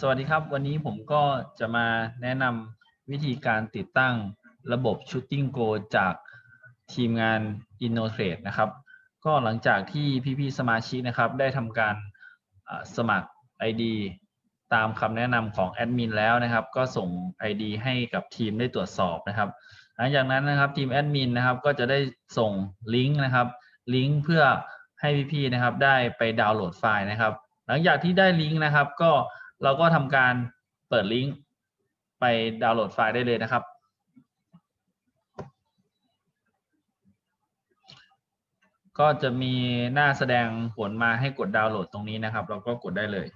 สวัสดีครับ วันนี้ผมก็จะมาแนะนำวิธีการติดตั้งระบบ Shooting Go จากทีมงาน InnoTrade นะครับ ก็หลังจากที่พี่ๆสมาชิกนะครับ ได้ทำการสมัคร ID ตามคำแนะนำของแอดมินแล้วนะครับ ก็ส่ง ID ให้กับทีมได้ตรวจสอบนะครับ หลังจากนั้นนะครับทีมแอดมินนะครับก็จะได้ส่งลิงก์นะครับลิงก์เพื่อให้พี่ๆนะครับได้ไปดาวน์โหลดไฟล์นะครับ หลังจากที่ได้ลิงก์นะครับก็ เราก็ทำการเปิดลิงก์ไปดาวน์โหลดไฟล์ได้เลยนะครับ ก็จะมีหน้าแสดงผลมาให้กดดาวน์โหลดตรงนี้นะครับ เราก็กดได้เลย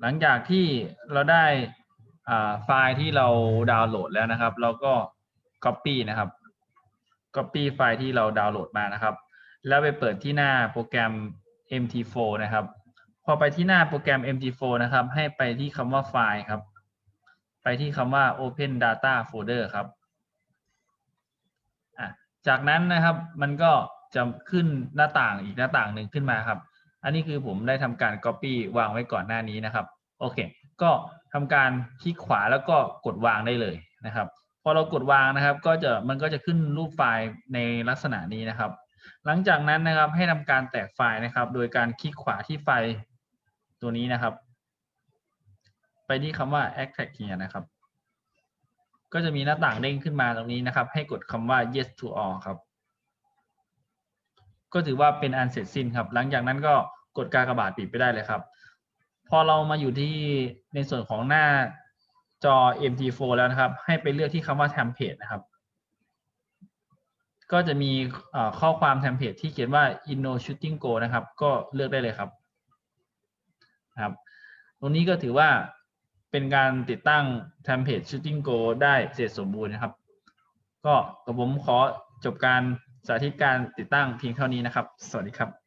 หลังจากที่เราได้ไฟล์ที่เราดาวน์โหลดแล้วนะครับ เราก็ Copy นะครับ Copy ไฟล์ที่เราดาวน์โหลดมานะครับ แล้วไปเปิดที่หน้าโปรแกรม MT4 นะครับ พอไปที่หน้าโปรแกรม MT4 นะครับ ให้ไปที่คำว่าไฟล์ครับ ไปที่คำว่า Open Data Folder ครับจากนั้นนะครับมันก็จะขึ้นหน้าต่างอีกหน้าต่างหนึ่งขึ้นมาครับ อันนี้คือผมได้ทำการ Copy วางไว้ก่อนหน้านี้นะครับ โอเค ก็ทำการคลิกขวาแล้วก็กดวางได้เลยนะครับ พอเรากดวางนะครับ ก็จะมันก็จะขึ้นรูปไฟล์ในลักษณะนี้นะครับ หลังจากนั้นนะครับให้ทำการแตกไฟล์นะครับ โดยการคลิกขวาที่ไฟล์ตัวนี้นะครับ ไปที่คำว่า extract here นะครับ ก็จะมีหน้าต่างเด้งขึ้นมาตรงนี้นะครับ ให้กดคำว่า yes to all ครับ ก็ถือว่าเป็นอันเสร็จสิ้นครับ หลังจากนั้นก็กดกากระบาทปิดไปได้เลยครับ พอเรามาอยู่ที่ในส่วนของหน้าจอ MT4 แล้วนะครับ ให้ไปเลือกที่คำว่า template นะครับ ก็จะมีข้อความเทมเพลตที่เขียนว่า inno shooting go นะครับ ก็เลือกได้เลยครับครับ ตรงนี้ก็ถือว่าเป็นการติดตั้งเทมเพลต shooting go ได้เสร็จสมบูรณ์นะครับ ก็กับผมขอจบการสาธิตการติดตั้งเพียงเท่านี้นะครับ สวัสดีครับ